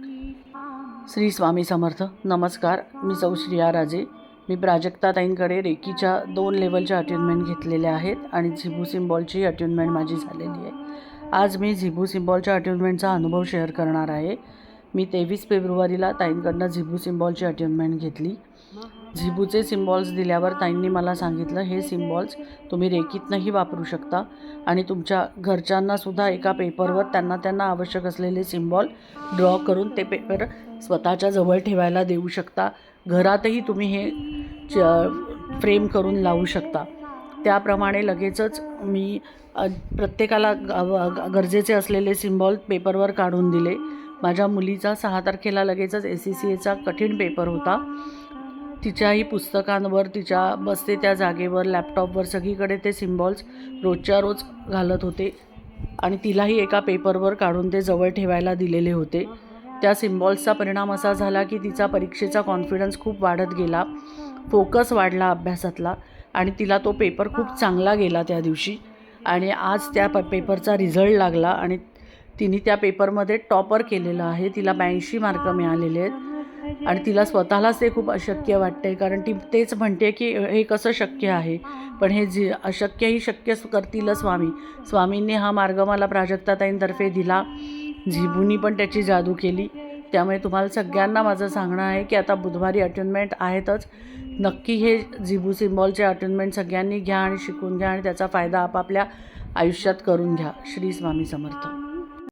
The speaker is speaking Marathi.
श्री स्वामी समर्थ नमस्कार. मी सौ श्रिया राजे मी प्राजक्ताताईंकडे रेकीच्या दोन लेवलच्या अट्युनमेंट घेतलेल्या आहेत आणि झिबू सिम्बॉलची अट्युनमेंट माझी झालेली आहे. आज मी झिबू सिम्बॉलच्या अट्युनमेंटचा अनुभव शेअर करणार आहे. मी तेवीस फेब्रुवारीला ताईंकडनं झिबू सिम्बॉलची अट्युनमेंट घेतली. झिबूचे सिम्बॉल्स दिल्यावर ताईंनी मला सांगितलं हे सिम्बॉल्स तुम्ही रेकीतनंही वापरू शकता आणि तुमच्या घरच्यांनासुद्धा एका पेपरवर त्यांना त्यांना आवश्यक असलेले सिम्बॉल ड्रॉ करून ते पेपर स्वतःच्या जवळ ठेवायला देऊ शकता. घरातही तुम्ही हे च फ्रेम करून लावू शकता. त्याप्रमाणे लगेचच मी प्रत्येकाला ग- गरजेचे असलेले सिम्बॉल पेपरवर काढून दिले. माझ्या मुलीचा सहा तारखेला लगेचच एस सी सी एचा कठीण पेपर होता. तिच्याही पुस्तकांवर तिच्या बसते त्या जागेवर लॅपटॉपवर सगळीकडे ते सिम्बॉल्स रोजच्या रोज घालत होते. आणि तिलाही एका पेपरवर काढून ते जवळ ठेवायला दिलेले होते. त्या सिम्बॉल्सचा परिणाम असा झाला की तिचा परीक्षेचा कॉन्फिडन्स खूप वाढत गेला. फोकस वाढला अभ्यासातला आणि तिला तो पेपर खूप चांगला गेला त्या दिवशी. आणि आज त्या प पेपरचा रिझल्ट लागला आणि तिने त्या पेपरमध्ये टॉपर केलेलं आहे. तिला ब्याऐंशी मार्क मिळालेले आहेत. आणि तिला स्वतःलाच ते खूप अशक्य वाटते कारण ती तेच म्हणते की हे कसं शक्य आहे? पण हे जे अशक्यही शक्य करतीलच स्वामी. स्वामींनी हा मार्ग मला प्राजक्ताताईंतर्फे दिला. झिबूनी पण त्याची जादू केली. त्यामुळे तुम्हाला सगळ्यांना माझं सांगणं आहे की आता बुधवारी अटेनमेंट आहेतच. नक्की हे झिबू सिम्बॉलचे अटेनमेंट सगळ्यांनी घ्या आणि शिकून घ्या आणि त्याचा फायदा आपापल्या आयुष्यात करून घ्या. श्री स्वामी समर्थ.